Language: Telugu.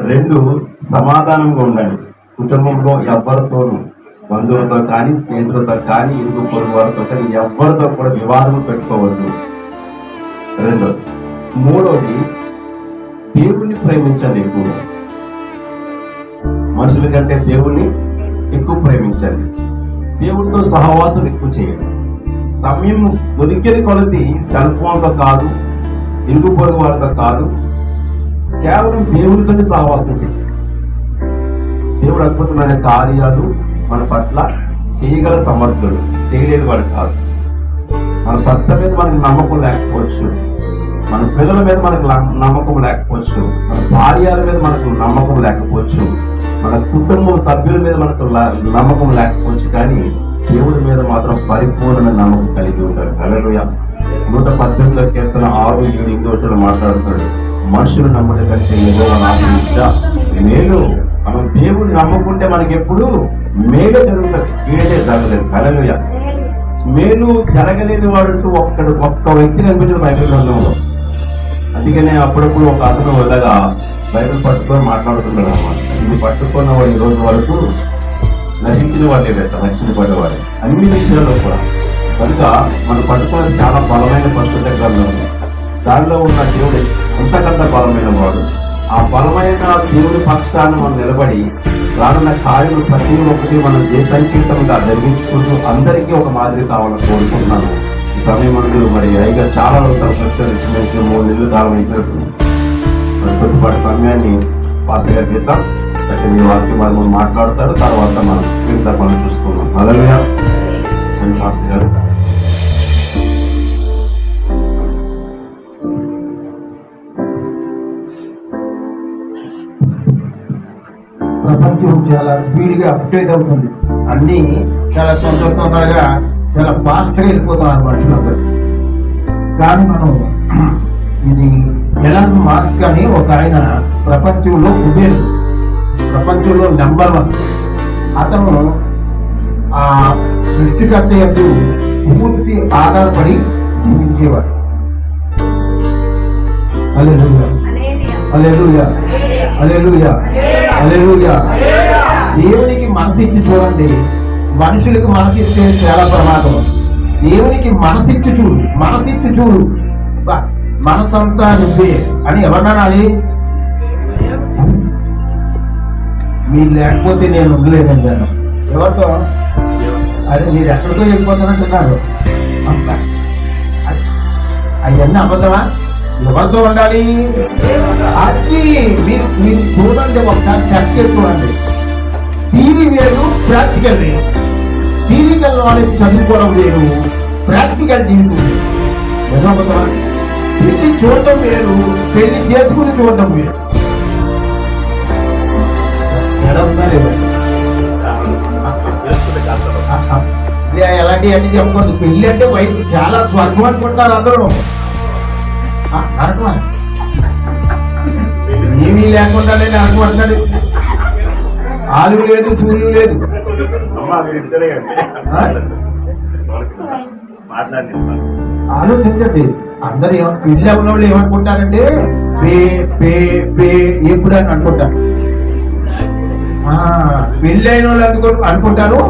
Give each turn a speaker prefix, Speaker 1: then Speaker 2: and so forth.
Speaker 1: రెండు సమాధానంగా ఉండండి. కుటుంబంలో ఎవరితోనూ బంధువులతో కానీ స్నేహితులతో కానీ ఇరుగు పొరుగు వారితో కానీ ఎవరితో కూడా వివాదం పెట్టుకోవద్దు. రెండోది మూడోది దేవుణ్ణి ప్రేమించండి ఎక్కువగా. మనుషుల కంటే దేవుణ్ణి ఎక్కువ ప్రేమించండి. దేవుడితో సహవాసం ఎక్కువ చేయండి. సమయం దొరికేది కొలది సెల్ ఫోన్తో కాదు ఇరుగు పొరుగు వారితో కాదు కేవలం దేవునితోనే సహవాసం చేయండి దేవుడు అద్భుతమైన కార్యాలు మన పట్ల చేయగల సమర్థుడు. చేయలేదు వాడు కాదు. మన భర్త మీద మనకు నమ్మకం లేకపోవచ్చు. మన పిల్లల మీద మనకు నమ్మకం లేకపోవచ్చు. మన భార్యల మీద మనకు నమ్మకం లేకపోవచ్చు. మన కుటుంబం సభ్యుల మీద మనకు నమ్మకం లేకపోవచ్చు. కానీ దేవుడి మీద మాత్రం పరిపూర్ణ నమ్మకం కలిగి ఉంటారు హల్లెలూయా. నూట పద్దెనిమిదో కీర్తన ఆరు ఏడు ఇంకో మాట్లాడుతాడు మనుషులు నమ్మడం కంటే ఏదో ఇష్ట. మేలు మనం దేవుడిని నమ్ముకుంటే మనకి ఎప్పుడు మేలు జరుగుతుంది. కీడే జరగలేదు. కలలుయ మేలు జరగలేని వాడు ఒక్కడు ఒక్క వ్యక్తి కనిపించదు బైబిల్ గ్రంథంలో. అందుకనే అప్పుడప్పుడు ఒక అతను వెళ్ళగా బైబిల్ పట్టుకొని మాట్లాడుతున్నాడు అన్నమాట. ఇది పట్టుకున్న వాడు ఈ రోజు వరకు నశించిన వాడే లేట రక్షణ అన్ని విషయాల్లో కూడా. కనుక మనం పట్టుకున్నది చాలా బలమైన పరిశుద్ధ గ్రంథం. దానిలో ఉన్న దేవుడు అంతకంత బలమైన వాడు ఆ బలమైన దేవుడి పక్షాన్ని మనం నిలబడి రానున్న కార్యము ప్రతి ఒక్కటి మనం దేశాంకితంగా జరిగించుకుంటూ అందరికీ ఒక మాదిరి కావాలని కోరుకుంటున్నాను. ఈ సమయం ముందు మరి అయిగా చాలా రోజులు ప్రచురించినట్టు మూడు నెలలు కాలం అయిపోతుంది. మరి కొద్దిపాటి సమయాన్ని పాస్టర్ గారికి ఇద్దాం అంటే మీ వారికి మరి మనం మాట్లాడతారు. తర్వాత మనం మిగతా పనులు చూసుకుందాం. అలాగే పాస్టర్ గారు.
Speaker 2: ప్రపంచం చాలా స్పీడ్గా అప్డేట్ అవుతుంది. అన్నీ చాలా తొందర తొందరగా చాలా ఫాస్ట్గా వెళ్ళిపోతున్నారు మనుషులందరూ. కానీ మనం ఇది ఎలాన్ మాస్క్ అని ఒక ఆయన ప్రపంచంలో కుబేరు ప్రపంచంలో నెంబర్ వన్ అతను ఆ సృష్టికర్త యొక్క పూర్తి ఆధారపడి జీవించేవాడు. అలెలుయా అలెలుయా అలెలుయా దేవునికి మనసు ఇచ్చి చూడండి. మనుషులకు మనసు ఇస్తే చాలా ప్రమాదం. దేవునికి మనసిచ్చి చూడు. మనసిచ్చి చూడు. మనసంతా నువ్వే అని ఎవరన్నాలి మీరు లేకపోతే నేను ఉండలేదండి నేను ఎవరితో? అదే మీరు ఎక్కడికో వెళ్ళిపోతానంటున్నారు. అవన్నీ అబద్ధమా? ఎవరితో ఉండాలి? అది మీరు మీరు చూడండి ఒకసారి చెక్ చూడండి. టీవీ వేరు ప్రాక్టికల్ వేరు. టీవీకల్ నాలెడ్జ్ చదువుకోవడం వేరు ప్రాక్టికల్ జీవితం వేరు. పెళ్ళి చూడటం వేరు పెళ్ళి చేసుకుని చూడటం వేరు. ఎలాంటి అన్ని చెప్పకూడదు పెళ్ళి అంటే వైపు చాలా స్వర్గం అనుకుంటారు అందరూ. ఏమీ లేకుండానే నరకం అంటాడు. ఆలు లేదు సూర్యుడు లేదు? ఆలోచించండి. అందరు ఏమ- ఉన్న వాళ్ళు ఏమనుకుంటారంటే పే పే పే ఎప్పుడు అని అనుకుంటారు. ఆ, పెళ్ళి అయిన వాళ్ళు అందుకు అనుకుంటారు?